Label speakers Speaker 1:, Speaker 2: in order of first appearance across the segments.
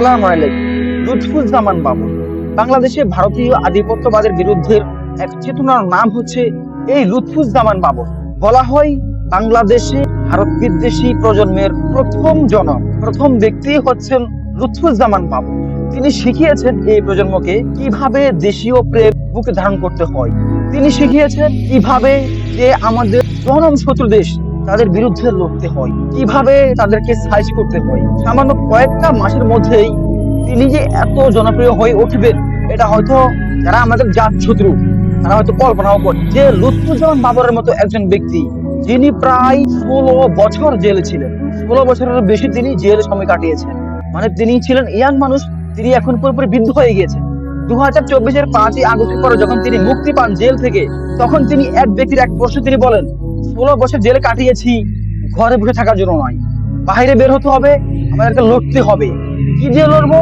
Speaker 1: আসসালামু আলাইকুম। বাবু, বাংলাদেশে ভারতীয় আধিপত্যবাদের বিরুদ্ধে এক চেতনার নাম হচ্ছে এই বাবর বলা হয়, বাংলাদেশে ভারত বিদ্বেষী প্রজন্মের প্রথম জনক, প্রথম ব্যক্তি হচ্ছেন লুৎফুজ্জামান বাবু। তিনি শিখিয়েছেন এই প্রজন্মকে কীভাবে দেশীয় প্রেম বুকে ধারণ করতে হয়। তিনি শিখিয়েছেন কীভাবে যে আমাদের জনম শত্রু দেশ তাদের বিরুদ্ধে লড়তে হয়। কীভাবে তাদেরকে সাইজ করতে হয়? সামান্য কয়েকটা মাসের মধ্যেই তিনি যে এত জনপ্রিয় হয়ে উঠবেন, এটা হয়তো যারা আমাদের জাত শত্রু, তারা হয়তো কল্পনাও করে যে লুৎফুজ্জামান বাবরের মতো একজন ব্যক্তি, যিনি প্রায় ষোলো বছর জেলে ছিলেন। ষোলো বছরের বেশি তিনি জেলে সময় কাটিয়েছেন। মানে তিনি ছিলেন ইয়াং মানুষ, তিনি এখন পুরোপুরি বৃদ্ধ হয়ে গিয়েছেন। দু হাজার চব্বিশের পাঁচই আগস্টের পরে যখন তিনি মুক্তি পান জেল থেকে, তখন তিনি এক ব্যক্তির এক প্রশ্ন তিনি বলেন ষোলো বছর জেলে কাটিয়েছি, ঘরে বসে থাকার জন্য নয়। বাইরে বের হতে হবে, আমাদেরকে লড়তে হবে। কি দিয়ে লড়বো?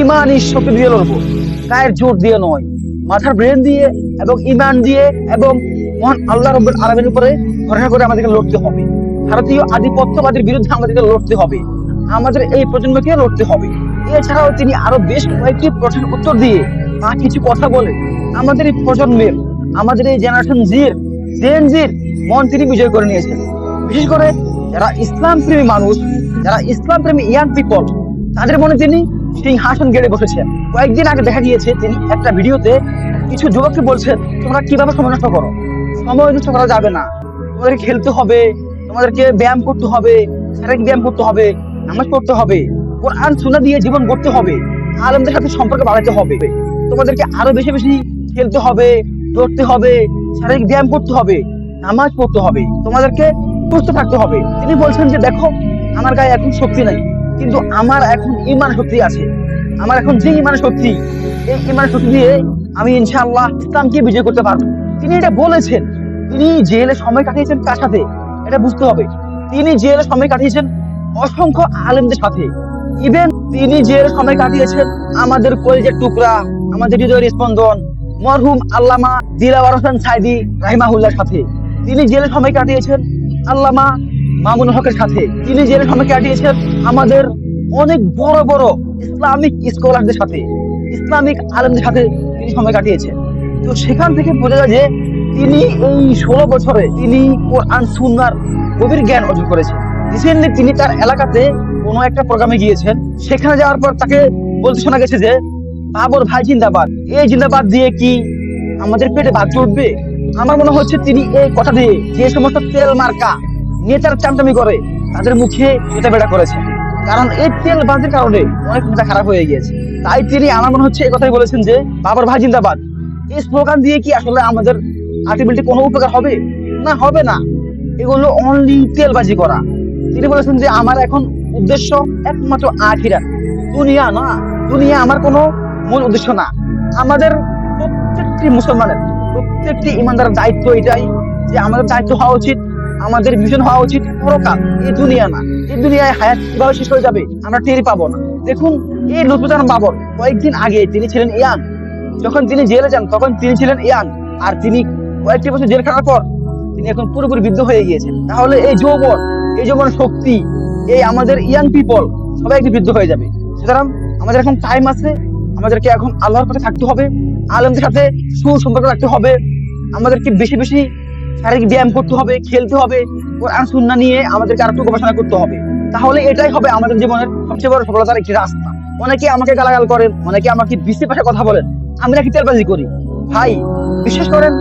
Speaker 1: ইমান শক্তি দিয়ে লড়বো। গায়ের জোর দিয়ে নয়, মাথার ব্রেন দিয়ে এবং ইমান দিয়ে এবং মহান আল্লাহ রব্বুল আলমের উপরে ভরসা করে আমাদেরকে লড়তে হবে। ভারতীয় আধিপত্যবাদের বিরুদ্ধে আমাদেরকে লড়তে হবে। আমাদের এই প্রজন্মকে লড়তে হবে। এছাড়াও তিনি আরও বেশ কয়েকটি প্রশ্নের উত্তর দিয়ে তা কিছু কথা বলে আমাদের এই প্রজন্মের, আমাদের এই জেনারেশন জির জেন জির মন তিনি বিজয় করে নিয়েছেন। বিশেষ করে যারা ইসলাম প্রেমী মানুষ, যারা ইসলাম প্রেমী ইয়ান পিপল, তাদের মনে তিনি সিংহাসন গেড়ে বসেছেন। কয়েকদিন আগে দেখা গিয়েছে তিনি একটা ভিডিওতে কিছু যুবককে বলছেন, তোমরা কীভাবে সময় নষ্ট করো? সময় নষ্ট করা যাবে না। তোমাদেরকে খেলতে হবে, তোমাদেরকে ব্যায়াম করতে হবে, শারীরিক ব্যায়াম করতে হবে, নামাজ পড়তে হবে, কোরআন শোনা দিয়ে জীবন গড়তে হবে, আলমদের সাথে সম্পর্ক বাড়াতে হবে। তোমাদেরকে আরও বেশি বেশি খেলতে হবে, দৌড়তে হবে শারীরিক ব্যায়াম করতে হবে, নামাজ পড়তে হবে, তোমাদেরকে সুস্থ থাকতে হবে। তিনি বলছেন যে, দেখো, আমার গায়ে এখন শক্তি নাই, কিন্তু আমার এখন ইমান শক্তি আছে। আমার এখন যে ইমান শক্তি, এই ইমান শক্তি দিয়ে আমি ইনশাআল্লাহ ইসলামকে বিজয় করতে পারব। তিনি এটা বলেছেন। তিনি জেলে সময় কাটিয়েছেন কার সাথে? এটা বুঝতে হবে। তিনি জেলে সময় কাটিয়েছেন অসংখ্য আলেমদের সাথে। ইভেন তিনি জেলে সময় কাটিয়েছেন আমাদের কলেজের টুকরা, আমাদের হৃদয়ের স্পন্দন মরহুম আল্লামা দিলাওয়ার হোসেন সাইদি রাহিমাহুল্লার সাথে। তিনি জেলে সময় কাটিয়েছেন আল্লামা মামুন হকের সাথে। তিনি জেলে সময় কাটিয়েছেন আমাদের অনেক বড় বড় ইসলামিক স্কলারদের সাথে। ইসলামিক আলেমদের সাথে তিনি সময় কাটিয়েছেন। তো সেখান থেকে বোঝা যায় যে তিনি এই ষোলো বছরে তিনি কোরআন, সুন্নার গভীর জ্ঞান অর্জন করেছেন। রিসেন্টলি তিনি তার এলাকাতে কোনো একটা প্রোগ্রামে গিয়েছেন। সেখানে যাওয়ার পর তাকে বলতে শোনা গেছে যে বাবর ভাই জিন্দাবাদ। এই জিন্দাবাদ দিয়ে কি আমাদের পেটে ভাত উঠবে আমার মনে হচ্ছে তিনি এই কথা দিয়ে যে সমস্ত তেল মার্কা নেতার চামচামি করে, তাদের মুখে এটা বেড়া করেছে। কারণ এই তেল বাজের কারণে অনেক নেতা খারাপ হয়ে গিয়েছে। তাই তিনি আমার মনে হচ্ছে এই কথাই বলেছেন যে, বাবর ভাই জিন্দাবাদ। এই স্লোগান দিয়ে কি আসলে আমাদের আলটিমেটলি কোনো উপকার হবে? না হবে না। এগুলো অনলি তেলবাজি করা। তিনি বলেছেন যে, আমার এখন উদ্দেশ্য একমাত্র আখিরা দুনিয়া না, দুনিয়া আমার কোনো মূল উদ্দেশ্য না। আমাদের প্রত্যেকটি মুসলমানের, প্রত্যেকটি ইমানদারের দায়িত্ব এটাই যে আমাদের দায়িত্ব হওয়া উচিত, আমাদের মিশন হওয়া উচিত পরকাল। এই দুনিয়া না। এই দুনিয়ায় হায়াত কীভাবে শেষ হয়ে যাবে আমরা টের পাবো না। দেখুন, এই লুৎফুজান বাবর কয়েকদিন আগে তিনি ছিলেন ইয়াং। যখন তিনি জেলে যান, তখন তিনি ছিলেন ইয়াং। আর তিনি কয়েকটি বছর জেল খাটার পর তিনি এখন পুরোপুরি বৃদ্ধ হয়ে গিয়েছেন। তাহলে এই যৌবন এই যৌবন শক্তি, এই আমাদের ইয়াং পিপল সবাই একটি বৃদ্ধ হয়ে যাবে। সুতরাং আমাদের এখন টাইম আছে। আমাদেরকে এখন আল্লাহর পথে থাকতে হবে, আলমদের সাথে সুসম্পর্ক রাখতে হবে, আমাদেরকে বেশি বেশি শারীরিক ব্যায়াম করতে হবে, খেলতে হবে সুন্নাহ নিয়ে আমাদেরকে আরেকটু গবেষণা করতে হবে। তাহলে এটাই হবে আমাদের জীবনের সবচেয়ে বড় সফলতার একটি রাস্তা। অনেকে আমাকে গালাগাল করেন, অনেকে আমাকে বিশ্বে পাশে কথা বলেন, আমি নাকি তেলবাজি করি। ভাই, বিশ্বাস করেন,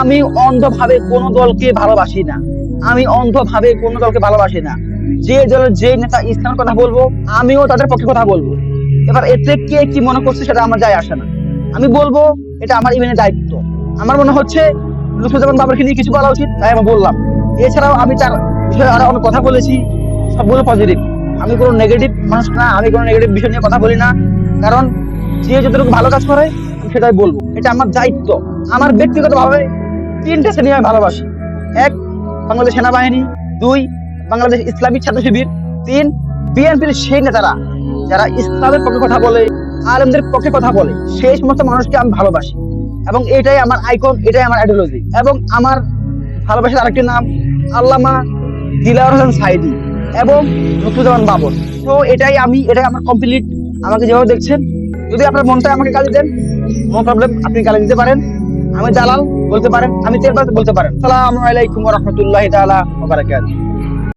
Speaker 1: আমি অন্ধভাবে কোনো দলকে ভালোবাসি না। আমি অন্ধভাবে কোনো দলকে ভালোবাসি না। যে দলের যে নেতা ইসলামের কথা বলব, আমিও তাদের পক্ষে কথা বলব। এবার এতে কে কি মনে করছে সেটা আমার যায় আসে না। আমি বলব, এটা আমার ইমেনের দায়িত্ব। আমার মনে হচ্ছে লুৎফুজ্জামান বাবরকে নিয়ে কিছু বলা উচিত, তাই আমি বললাম। এছাড়াও আমি তার বিষয়ে আরও অনেক কথা বলেছি, সবগুলো পজিটিভ আমি কোনো নেগেটিভ মানুষ না, আমি কোনো নেগেটিভ বিষয় নিয়ে কথা বলি না। কারণ যে যতটুকু ভালো কাজ করে, আমি সেটাই বলব। এটা আমার দায়িত্ব। আমার ব্যক্তিগতভাবে তিনটে শ্রেণি আমি ভালোবাসি। এক, বাংলাদেশ সেনাবাহিনী। দুই, বাংলাদেশ ইসলামিক ছাত্র শিবির। তিন, বিএনপির সেই নেতারা। যারা ইসলামের পক্ষে কথা বলে, আলেমদের পক্ষে কথা বলে, সেই সমস্ত মানুষকে আমি ভালোবাসি। এবং এটাই আমার আইকন এটাই আমার আইডিওলজি এবং আমার ভালোবাসার আরেকটি নাম আল্লামা দিলাওয়ার হোসেন সাইদি এবং লুৎফুজ্জামান বাবর। তো এটাই আমি, এটাই আমার কমপ্লিট আমাকে যেভাবে দেখছেন, যদি আপনার মনটা আমাকে গালি দেন নো প্রবলেম আপনি গালি দিতে পারেন। আমি দালাল বলতে পারেন, আমি তেরবাজ বলতে পারেন। সালাম আলাইকুম রহমতুল্লাহ বারাকাতুহু।